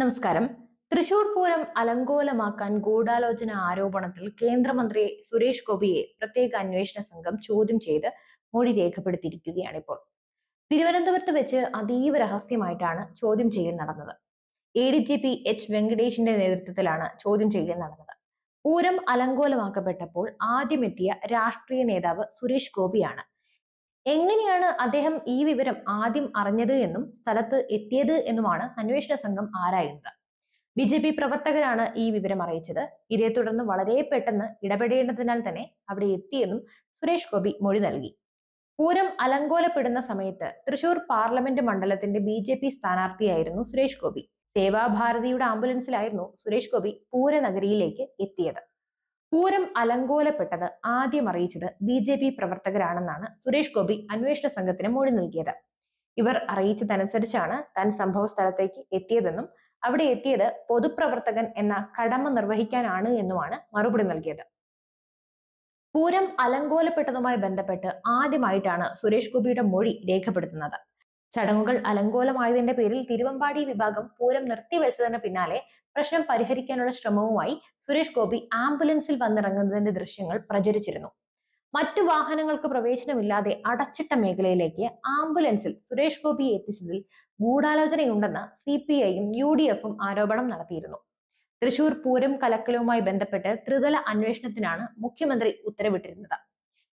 നമസ്കാരം. തൃശൂർ പൂരം അലങ്കോലമാക്കാൻ ഗൂഢാലോചന ആരോപണത്തിൽ കേന്ദ്രമന്ത്രി സുരേഷ് ഗോപിയെ പ്രത്യേക അന്വേഷണ സംഘം ചോദ്യം ചെയ്ത് മൊഴി രേഖപ്പെടുത്തിയിരിക്കുകയാണ് ഇപ്പോൾ. തിരുവനന്തപുരത്ത് വെച്ച് അതീവ രഹസ്യമായിട്ടാണ് ചോദ്യം ചെയ്യൽ നടന്നത്. എ ഡി ജി പി എച്ച് വെങ്കടേഷിന്റെ നേതൃത്വത്തിലാണ് ചോദ്യം ചെയ്യൽ നടന്നത്. പൂരം അലങ്കോലമാക്കപ്പെട്ടപ്പോൾ ആദ്യമെത്തിയ രാഷ്ട്രീയ നേതാവ് സുരേഷ് ഗോപിയാണ് എങ്ങനെയാണ് അദ്ദേഹം ഈ വിവരം ആദ്യം അറിഞ്ഞത് എന്നും സ്ഥലത്ത് എത്തിയത് എന്നുമാണ് അന്വേഷണ സംഘം ആരായുന്നത്? ബി ജെ പി പ്രവർത്തകരാണ് ഈ വിവരം അറിയിച്ചത്. ഇതേ തുടർന്ന് വളരെ പെട്ടെന്ന് ഇടപെടേണ്ടതിനാൽ തന്നെ അവിടെ എത്തിയെന്നും സുരേഷ് ഗോപി മൊഴി നൽകി. പൂരം അലങ്കോലപ്പെടുന്ന സമയത്ത് തൃശൂർ പാർലമെന്റ് മണ്ഡലത്തിന്റെ ബി ജെ പി സ്ഥാനാർത്ഥിയായിരുന്നു സുരേഷ് ഗോപി. സേവാഭാരതിയുടെ ആംബുലൻസിലായിരുന്നു സുരേഷ് ഗോപി പൂരനഗരിയിലേക്ക് എത്തിയത്. പൂരം അലങ്കോലപ്പെട്ടത് ആദ്യം അറിയിച്ചത് ബി ജെ പി പ്രവർത്തകരാണെന്നാണ് സുരേഷ് ഗോപി അന്വേഷണ സംഘത്തിന് മൊഴി നൽകിയത്. ഇവർ അറിയിച്ചതനുസരിച്ചാണ് താൻ സംഭവ സ്ഥലത്തേക്ക് എത്തിയതെന്നും അവിടെ എത്തിയത് പൊതുപ്രവർത്തകൻ എന്ന കടമ നിർവഹിക്കാനാണ് എന്നുമാണ് മറുപടി നൽകിയത്. പൂരം അലങ്കോലപ്പെട്ടതുമായി ബന്ധപ്പെട്ട് ആദ്യമായിട്ടാണ് സുരേഷ് ഗോപിയുടെ മൊഴി രേഖപ്പെടുത്തുന്നത്. ചടങ്ങുകൾ അലങ്കോലമായതിന്റെ പേരിൽ തിരുവമ്പാടി വിഭാഗം പൂരം നിർത്തിവെച്ചതിന് പിന്നാലെ പ്രശ്നം പരിഹരിക്കാനുള്ള ശ്രമവുമായി സുരേഷ് ഗോപി ആംബുലൻസിൽ വന്നിറങ്ങുന്നതിന്റെ ദൃശ്യങ്ങൾ പ്രചരിച്ചിരുന്നു. മറ്റു വാഹനങ്ങൾക്ക് പ്രവേശനമില്ലാതെ അടച്ചിട്ട മേഖലയിലേക്ക് ആംബുലൻസിൽ സുരേഷ് ഗോപിയെ എത്തിച്ചതിൽ ഗൂഢാലോചനയുണ്ടെന്ന് സി പി ഐയും യു ഡി എഫും ആരോപണം നടത്തിയിരുന്നു. തൃശൂർ പൂരം കലക്കലുമായി ബന്ധപ്പെട്ട് ത്രിതല അന്വേഷണത്തിനാണ് മുഖ്യമന്ത്രി ഉത്തരവിട്ടിരുന്നത്.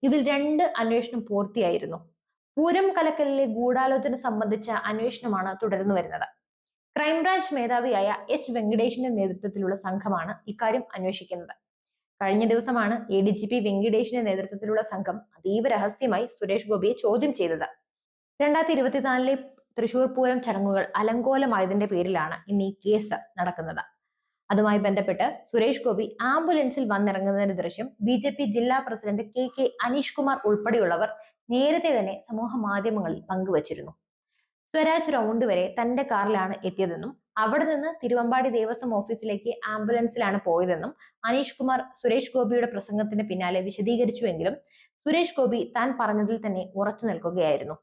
ഇതിൽ രണ്ട് അന്വേഷണം പൂർത്തിയായിരുന്നു. പൂരം കലക്കലിലെ ഗൂഢാലോചന സംബന്ധിച്ച അന്വേഷണമാണ് തുടർന്നു വരുന്നത്. ക്രൈംബ്രാഞ്ച് മേധാവിയായ എച്ച് വെങ്കടേഷിന്റെ നേതൃത്വത്തിലുള്ള സംഘമാണ് ഇക്കാര്യം അന്വേഷിക്കുന്നത്. കഴിഞ്ഞ ദിവസമാണ് എ ഡി ജി പി വെങ്കടേഷിന്റെ നേതൃത്വത്തിലുള്ള സംഘം അതീവ രഹസ്യമായി സുരേഷ് ഗോപിയെ ചോദ്യം ചെയ്തത്. രണ്ടായിരത്തി ഇരുപത്തിനാലിലെ തൃശൂർ പൂരം ചടങ്ങുകൾ അലങ്കോലമായതിന്റെ പേരിലാണ് ഇന്ന് ഈ കേസ് നടക്കുന്നത്. അതുമായി ബന്ധപ്പെട്ട് സുരേഷ് ഗോപി ആംബുലൻസിൽ വന്നിറങ്ങുന്നതിന്റെ ദൃശ്യം ബി ജെ പി ജില്ലാ president K K Aneesh Kumar ഉൾപ്പെടെയുള്ളവർ നേരത്തെ തന്നെ സമൂഹ മാധ്യമങ്ങളിൽ പങ്കുവച്ചിരുന്നു. സ്വരാജ് റൗണ്ട് വരെ തന്റെ കാറിലാണ് എത്തിയതെന്നും അവിടെ നിന്ന് തിരുവമ്പാടി ദേവസ്വം ഓഫീസിലേക്ക് ആംബുലൻസിലാണ് പോയതെന്നും അനീഷ് കുമാർ സുരേഷ് ഗോപിയുടെ പ്രസംഗത്തിന് പിന്നാലെ വിശദീകരിച്ചുവെങ്കിലും സുരേഷ് ഗോപി താൻ പറഞ്ഞതിൽ തന്നെ ഉറച്ചു നിൽക്കുകയായിരുന്നു.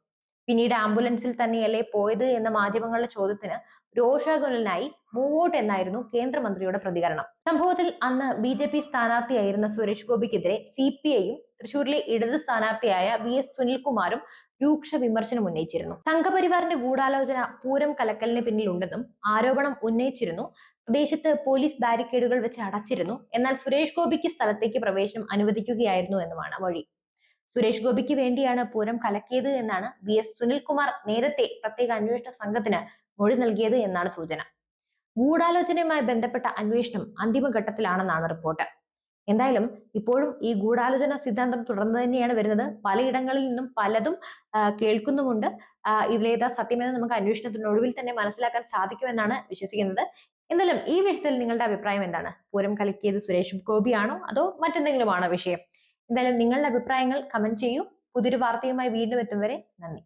പിന്നീട് ആംബുലൻസിൽ തന്നെയല്ലേ പോയത് എന്ന മാധ്യമങ്ങളുടെ ചോദ്യത്തിന് രോഷാകുലനായി മൂവോട്ട് എന്നായിരുന്നു കേന്ദ്രമന്ത്രിയുടെ പ്രതികരണം. സംഭവത്തിൽ അന്ന് ബി ജെ പി സ്ഥാനാർത്ഥിയായിരുന്ന സുരേഷ് ഗോപിക്കെതിരെ സി പി ഐയും തൃശൂരിലെ ഇടത് സ്ഥാനാർത്ഥിയായ വി എസ് സുനിൽകുമാറും രൂക്ഷ വിമർശനം ഉന്നയിച്ചിരുന്നു. സംഘപരിവാറിന്റെ ഗൂഢാലോചന പൂരം കലക്കലിന് പിന്നിലുണ്ടെന്നും ആരോപണം ഉന്നയിച്ചിരുന്നു. പ്രദേശത്ത് പോലീസ് ബാരിക്കേഡുകൾ വെച്ച് അടച്ചിരുന്നു. എന്നാൽ സുരേഷ് ഗോപിക്ക് സ്ഥലത്തേക്ക് പ്രവേശനം അനുവദിക്കുകയായിരുന്നു എന്നുമാണ് വഴി സുരേഷ് ഗോപിക്ക് വേണ്ടിയാണ് പൂരം കലക്കിയത് എന്നാണ് വി എസ് സുനിൽകുമാർ നേരത്തെ പ്രത്യേക അന്വേഷണ സംഘത്തിന് മൊഴി നൽകിയത് എന്നാണ് സൂചന. ഗൂഢാലോചനയുമായി ബന്ധപ്പെട്ട അന്വേഷണം അന്തിമഘട്ടത്തിലാണെന്നാണ് റിപ്പോർട്ട്. എന്തായാലും ഇപ്പോഴും ഈ ഗൂഢാലോചന സിദ്ധാന്തം തുടർന്ന് തന്നെയാണ് വരുന്നത്. പലയിടങ്ങളിൽ നിന്നും പലതും കേൾക്കുന്നുമുണ്ട്. ഇതിലേതാ സത്യമെന്ന് നമുക്ക് അന്വേഷണത്തിനൊടുവിൽ തന്നെ മനസ്സിലാക്കാൻ സാധിക്കുമെന്നാണ് വിശ്വസിക്കുന്നത്. എന്തായാലും ഈ വിഷയത്തിൽ നിങ്ങളുടെ അഭിപ്രായം എന്താണ്? പൂരം കലക്കിയത് സുരേഷ് ഗോപിയാണോ അതോ മറ്റെന്തെങ്കിലുമാണോ വിഷയം? എന്തായാലും നിങ്ങളുടെ അഭിപ്രായങ്ങൾ കമന്റ് ചെയ്യൂ. പുതിയൊരു വാർത്തയുമായി വീണ്ടും എത്തും വരെ നന്ദി.